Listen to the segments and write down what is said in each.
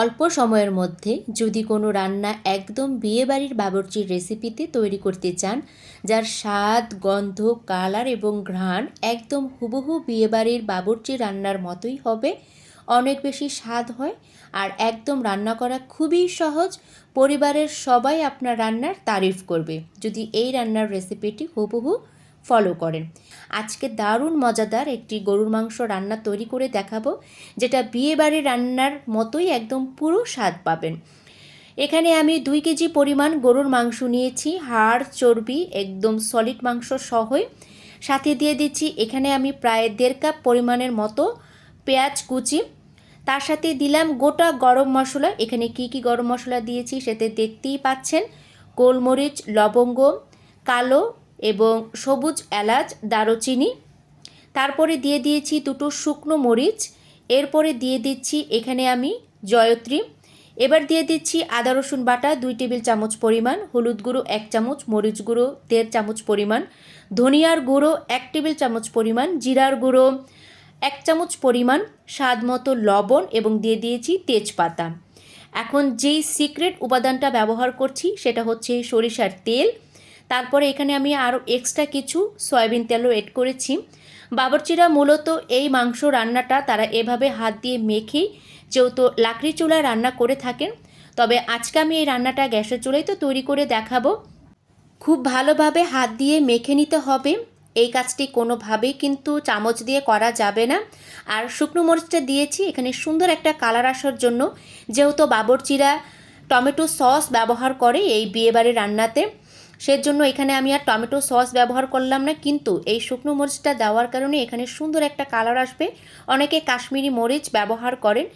অল্প সময়ের মধ্যে যদি কোনো রান্না একদম বিয়েবাড়ির বাবুর্চির রেসিপিতে তৈরি করতে চান, যার স্বাদ, গন্ধ কালার এবং ঘ্রাণ একদম হুবহু বিয়েবাড়ির বাবুর্চি রান্নার মতোই হবে, অনেক বেশি স্বাদ হয় আর একদম রান্না করা খুবই সহজ, পরিবারের সবাই আপনার রান্নার তারিফ করবে। যদি এই রান্নার রেসিপিটি হুবহু ফলো করেন। আজকে দারুণ মজাদার একটি গরুর মাংস রান্না তৈরি করে দেখাবো, যেটা বিয়েবাড়ির রান্নার মতোই একদম পুরো স্বাদ পাবেন। এখানে আমি দুই কেজি পরিমাণ গরুর মাংস নিয়েছি, হাড়, চর্বি, একদম সলিড মাংস সহই। সাথে দিয়ে দিচ্ছি, এখানে আমি প্রায় দেড় কাপ পরিমাণের মতো পেঁয়াজ কুচি। তার সাথে দিলাম গোটা গরম মশলা। এখানে কি কি গরম মশলা দিয়েছি সেতে দেখতেই পাচ্ছেন। গোলমরিচ, লবঙ্গ, কালো এবং সবুজ এলাচ, দারুচিনি। তারপরে দিয়ে দিয়েছি দুটো শুকনো মরিচ। এরপরে দিয়ে দিচ্ছি এখানে আমি জয়ত্রী। এবার দিয়ে দিচ্ছি আদা, রসুন বাটা, দুই টেবিল চামচ পরিমাণ, হলুদ গুঁড়ো এক চামচ, মরিচ গুঁড়ো দেড় চামচ পরিমাণ, ধনিয়ার গুঁড়ো এক টেবিল চামচ পরিমাণ, জিরার গুঁড়ো এক চামচ পরিমাণ, স্বাদ মতো লবণ এবং দিয়ে দিয়েছি তেজপাতা। এখন যেই সিক্রেট উপাদানটা ব্যবহার করছি সেটা হচ্ছে সরিষার তেল। তারপরে এখানে আমি আরও এক্সট্রা কিছু সয়াবিন তেলও এড করেছি। বাবরচিরা মূলত এই মাংস রান্নাটা তারা এভাবে হাত দিয়ে মেখেই যেহেতু লাকড়ি চুলায় রান্না করে থাকেন, তবে আজকে আমি এই রান্নাটা গ্যাসের চুলায় তো তৈরি করে দেখাবো। খুব ভালোভাবে হাত দিয়ে মেখে নিতে হবে। এই কাজটি কোনোভাবেই কিন্তু চামচ দিয়ে করা যাবে না। আর শুকনো মরিচটা দিয়েছি, এখানে সুন্দর একটা কালার আসার জন্য। যেহেতু বাবরচিরা টমেটো সস ব্যবহার করে এই বিয়েবাড়ির রান্নাতে সেজন্য এখানে আমি আর টমেটো সস ব্যবহার করলাম না, কিন্তু এই শুকনো মরিচটা দেওয়ার কারণে এখানে সুন্দর একটা কালার আসবে। অনেকে কাশ্মীরি মরিচ ব্যবহার করেন,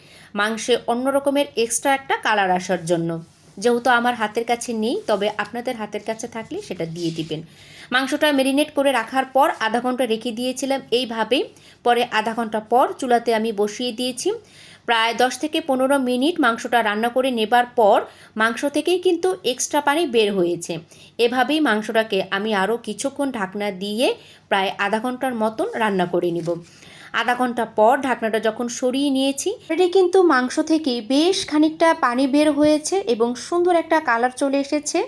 মাংসে অন্য রকমের এক্সট্রা একটা কালার আসার জন্য। যেহেতু আমার হাতের কাছে নেই, তবে আপনাদের হাতের কাছে থাকলে সেটা দিয়ে দিবেন। মাংসটা মেরিনেট করে রাখার পর আধা ঘণ্টা রেখে দিয়েছিলাম এইভাবেই। পরে আধা ঘণ্টা পর চুলাতে আমি বসিয়ে দিয়েছি। প্রায় দশ থেকে পনেরো মিনিট মাংসটা রান্না করে নেবার পর মাংস থেকেই কিন্তু এক্সট্রা পানি বের হয়েছে। এভাবেই মাংসটাকে আমি আরও কিছুক্ষণ ঢাকনা দিয়ে প্রায় আধা ঘণ্টার মতন রান্না করে নিব। আধা ঘণ্টা পর ঢাকনাটা যখন সরিয়ে নিয়েছি এটি কিন্তু মাংস থেকে বেশ খানিকটা পানি বের হয়েছে এবং সুন্দর একটা কালার চলে এসেছে।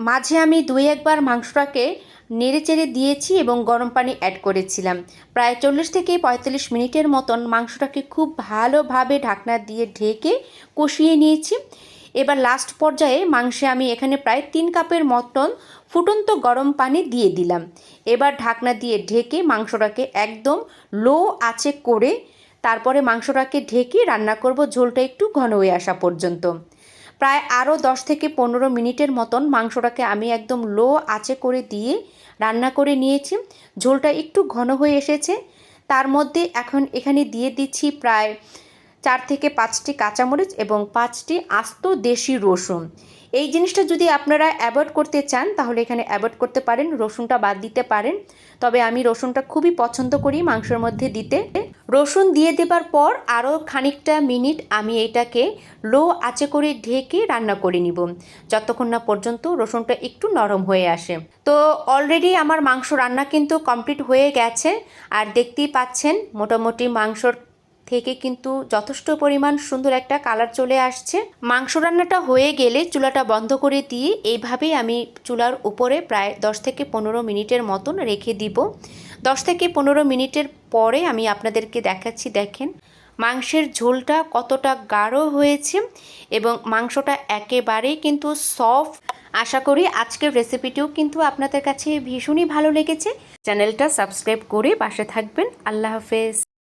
মাঝে আমি দুই একবার মাংসটাকে নেড়ে চেড়ে দিয়েছি এবং গরম পানি অ্যাড করেছিলাম। প্রায় চল্লিশ থেকে পঁয়তাল্লিশ মিনিটের মতন মাংসটাকে খুব ভালোভাবে ঢাকনা দিয়ে ঢেকে কষিয়ে নিয়েছি। এবার লাস্ট পর্যায়ে মাংসে আমি এখানে প্রায় তিন কাপের মতন ফুটন্ত গরম পানি দিয়ে দিলাম। এবার ঢাকনা দিয়ে ঢেকে মাংসটাকে একদম লো আছে করে তারপরে মাংসটাকে ঢেকে রান্না করব ঝোলটা একটু ঘন হয়ে আসা পর্যন্ত। প্রায় আরও দশ থেকে পনেরো মিনিটের মতন মাংসটাকে আমি একদম লো আঁচে করে দিয়ে রান্না করে নিয়েছি। ঝোলটা একটু ঘন হয়ে এসেছে। তার মধ্যে এখন এখানে দিয়ে দিচ্ছি প্রায় চার থেকে পাঁচটি কাঁচামরিচ এবং পাঁচটি আস্ত দেশি রসুন। এই জিনিসটা যদি আপনারা অ্যাভয়েড করতে চান, তাহলে এখানে অ্যাভয়েড করতে পারেন, রসুনটা বাদ দিতে পারেন। তবে আমি রসুনটা খুবই পছন্দ করি মাংসের মধ্যে দিতে। রসুন দিয়ে দেবার পর আরও খানিকটা মিনিট আমি এটাকে লো আঁচে করে ঢেকে রান্না করে নিব। যতক্ষণ না পর্যন্ত রসুনটা একটু নরম হয়ে আসে। তো অলরেডি আমার মাংস রান্না কিন্তু কমপ্লিট হয়ে গেছে। আর দেখতেই পাচ্ছেন, মোটামুটি মাংসর থেকে কিন্তু যথেষ্ট পরিমাণ সুন্দর একটা কালার চলে আসছে। মাংস রান্নাটা হয়ে গেলে চুলাটা বন্ধ করে দিয়ে এইভাবেই আমি চুলার উপরে প্রায় দশ থেকে পনেরো মিনিটের মতন রেখে দিব। দশ থেকে পনেরো মিনিটের পরে আমি আপনাদেরকে দেখাচ্ছি, দেখেন। মাংসের ঝোলটা কতটা গাঢ় হয়েছে এবং মাংসটা একেবারেই কিন্তু সফট আশা করি আজকের রেসিপিটিও কিন্তু আপনাদের কাছে ভীষণই ভালো লেগেছে। চ্যানেলটা সাবস্ক্রাইব করে পাশে থাকবেন। আল্লাহ হাফেজ।